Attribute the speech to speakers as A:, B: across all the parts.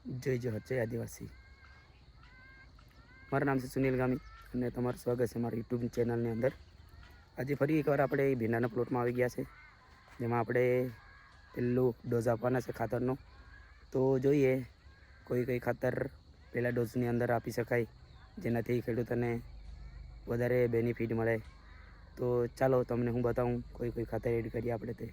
A: જય જોહર જય આદિવાસી. મારું નામ છે સુનિલ ગામી અને તમારું સ્વાગત છે મારી યુટ્યુબ ચેનલની અંદર. આજે ફરી એકવાર આપણે ભીંડાના પ્લોટમાં આવી ગયા છે, જેમાં આપણે પહેલું ડોઝ આપવાના છે ખાતરનો. તો જોઈએ, કોઈ કંઈ ખાતર પહેલાં ડોઝની અંદર આપી શકાય, જેનાથી ખેડૂતોને વધારે બેનિફિટ મળે. તો ચાલો, તમને હું બતાવું, કોઈ કોઈ ખાતર એડ કરીએ આપણે તે.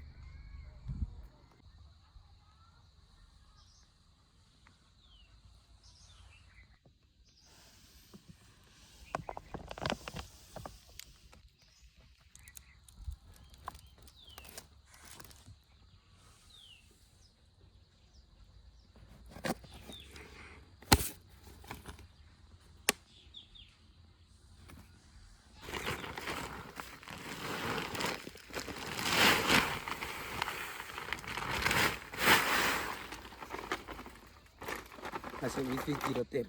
A: વીસ જીરો તેર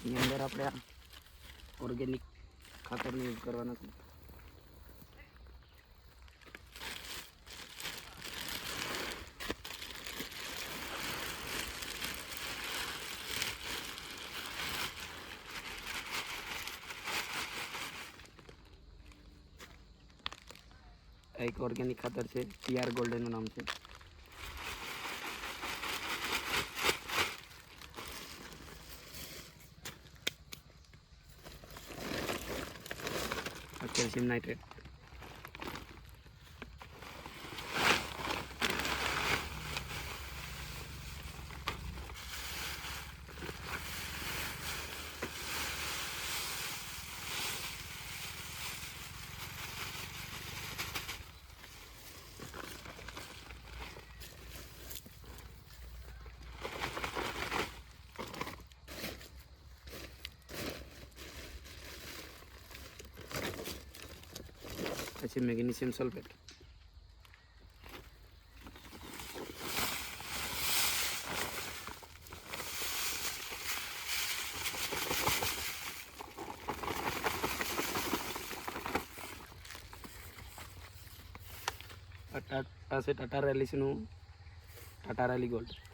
A: એની અંદર આપણે ઓર્ગેનિક ખાતરનો યુઝ કરવાનો છે એક ઓર્ગેનિક ખાતર છે ટીઆર ગોલ્ડનનું નામ છે. કેલ્શિયમ નાઇટ્રેટ પછી મેગ્નેશિયમ સલ્ફેટ. છે ટાટા રેલીસનું. Tata rally gold.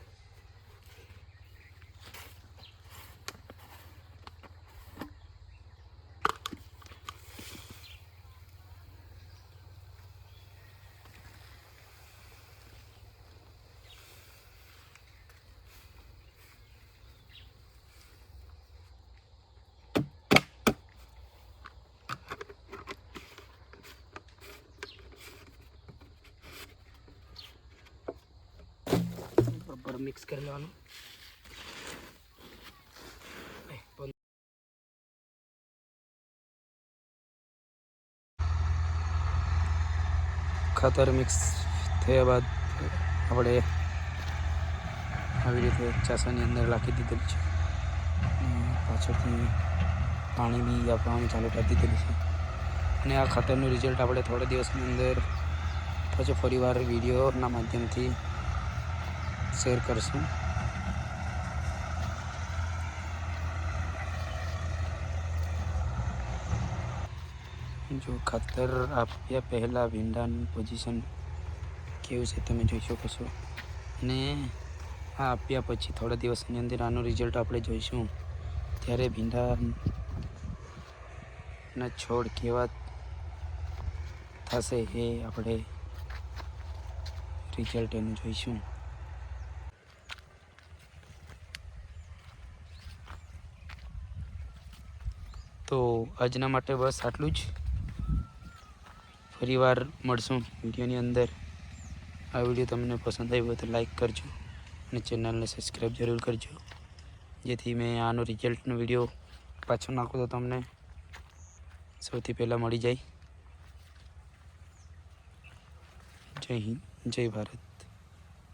A: બરાબર મિક્સ કરી લેવાનું. ખાતર મિક્સ થયા બાદ આપણે આવી રીતે ચાસાની અંદર રાખી દીધેલી છે. પાછળથી પાણી બી આપવાનું ચાલુ કરી દીધેલું છે. અને આ ખાતરનું રિઝલ્ટ આપણે થોડા દિવસની અંદર પાછો ફરીવાર વિડીયોના માધ્યમથી શેર કરશું. જો ખાતર આપ્યા પહેલાં ભીંડાનું પોઝિશન કેવું છે તમે જોઈ શકો છો. અને આ આપ્યા પછી થોડા દિવસની અંદર આનું રિઝલ્ટ આપણે જોઈશું. ત્યારે ભીંડાના છોડ કેવા થશે એ આપણે રિઝલ્ટ એનું જોઈશું. તો આજના માટે બસ આટલું જ. ફરીવાર મળશું વિડીયોની અંદર. આ વીડિયો તમને પસંદ આવ્યો તો લાઈક કરજો અને ચેનલને સબસ્ક્રાઈબ જરૂર કરજો. જેથી મેં આનો રિઝલ્ટનો વીડિયો પાછો નાખું તો તમને સૌથી પહેલાં મળી જાય. જય હિન્દ, જય ભારત.